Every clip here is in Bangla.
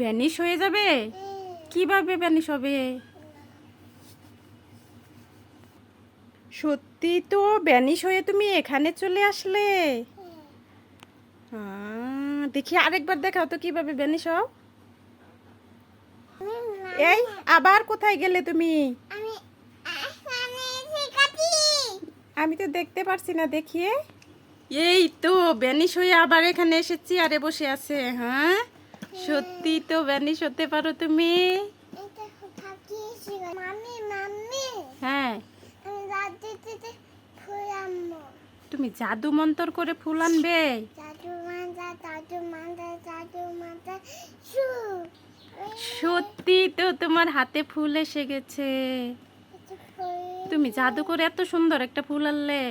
ভ্যানিশ হয়ে যাবে? কীভাবে ভ্যানিশ হবে? সত্যি তো ভ্যানিশ হয়ে তুমি এখানে চলে আসলে। দেখি আরেকবার দেখাও তো কীভাবে ভ্যানিশ হও। এই আবার কোথায় গেলে তুমি? আমি তো দেখতে পারছি না দেখিয়ে। এই তো ভ্যানিশ হয়ে আবার এখানে এসে চেয়ারে বসে আছে হ্যাঁ? সত্যি তো ভ্যানিশ হতে পারো তুমি। হ্যাঁ। তুমি জাদু মন্তর করে ফুল আনবে। সত্যি তো তোমার হাতে ফুল এসে গেছে। তুমি জাদু করে এত সুন্দর একটা ফুল আনলে।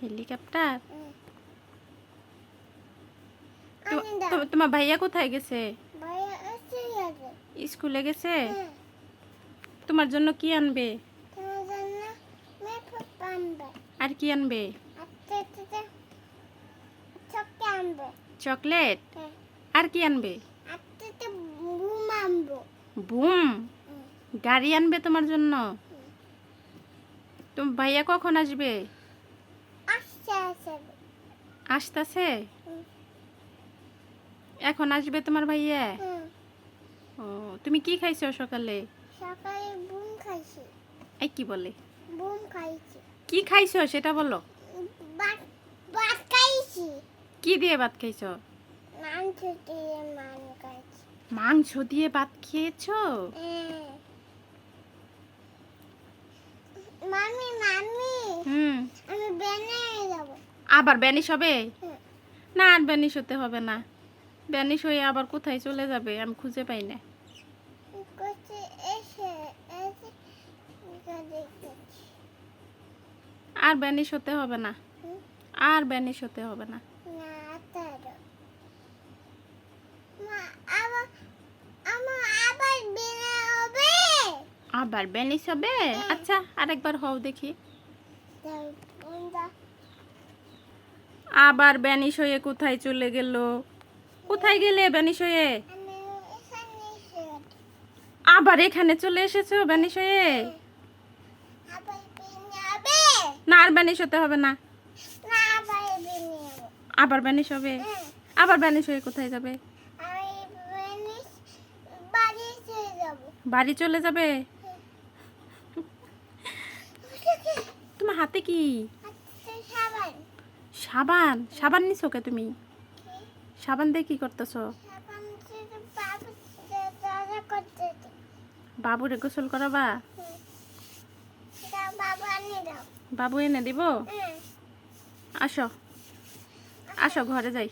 হেলিকপ্টার? তোমার ভাইয়া কোথায় গেছে? স্কুলে গেছে? হ্যাঁ। তোমার জন্য কি আনবে? তোমার আর কি আনবে? চকলেট হ্যাঁ। আর কি আনবে? বুম। গাড়ি আনবে তোমার জন্য? তুমি ভাইয়া কখন আসবে? আসতেছে? এখন আসবে তোমার ভাইয়া? ও তুমি কি খাইছো সকালে? সকালে বুম খাইছি। এই কি বলে? বুম খাইছি। কি খাইছো সেটা বলো। ভাত খাইছি। কি দিয়ে ভাত খাইছো? মাংস দিয়ে মান খাইছি। মাংস দিয়ে ভাত খেয়েছো? মামি হুম আমি বেনে যাব আবার ব্যানিশ হবে? না আর ব্যানিশ হতে হবে না। ব্যানিশ হয়ে আবার কোথায় চলে যাবে? আমি খুঁজে পাই না। আর ব্যানিশ হতে হবে না। আর ব্যানিশ হতে হবে না। আবার ব্যানিশ হবে? আচ্ছা আরেকবার হও দেখি। আবার ব্যানিশ হয়ে কোথায় চলে গেল? কোথায় গেলে ব্যানিশ হয়ে। আবার এখানে চলে এসেছ ব্যানিশ হয়ে? না, আর ব্যানিশ হতে হবে না। আবার ব্যানিশ হবে? আবার ব্যানিশ হয়ে কোথায় যাবে? বাড়ি চলে যাব? তোমার হাতে কি? সাবান সাবান নিছো কে তুমি? সাবান দিয়ে কি করতেছো? বাবুরে গোসল করাবা? বাবু এনে দিব? আসো। আসো ঘরে যাই।